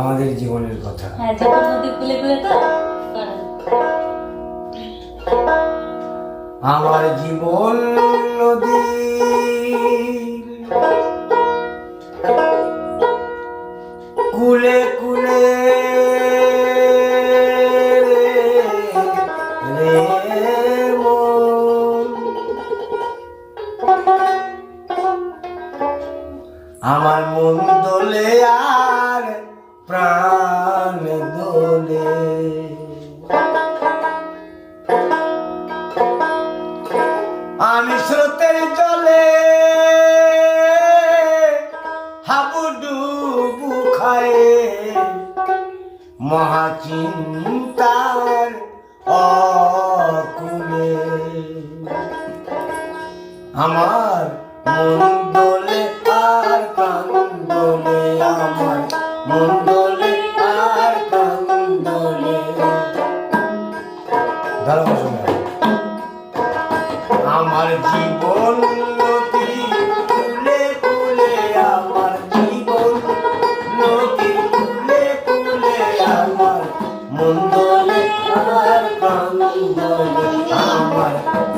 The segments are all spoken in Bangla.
আমাদের জীবনের কথা। আমার জীবন আমি স্রোতের জলে হাবু ডুবু খায়ে মহাচিন্তার অকুলে। আমার মন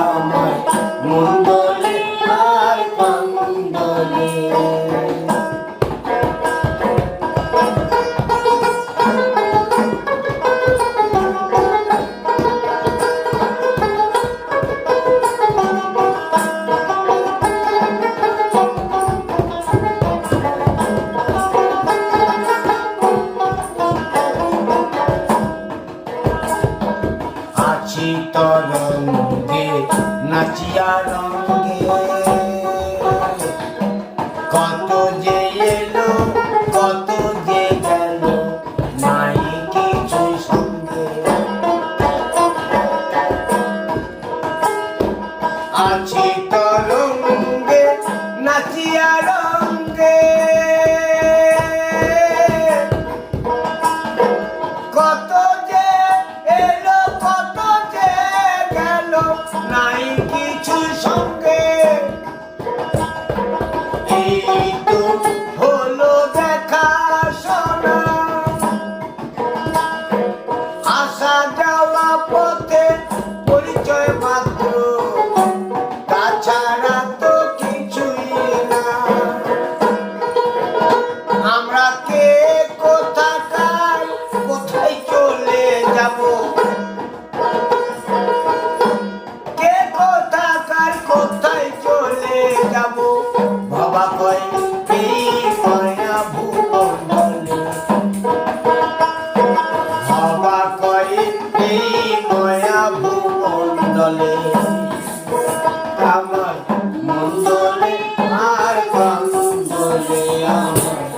আমার মন দোলে আর প্রাণ দোলে Chitoron নাচিয়া রঙ্গে কত যে এলো, কত যে গেল, নাই কিছু সঙ্গে। আছি তরঙ্গে, নাচিয়া রঙ্গে নাই কিছু সঙ্গ down.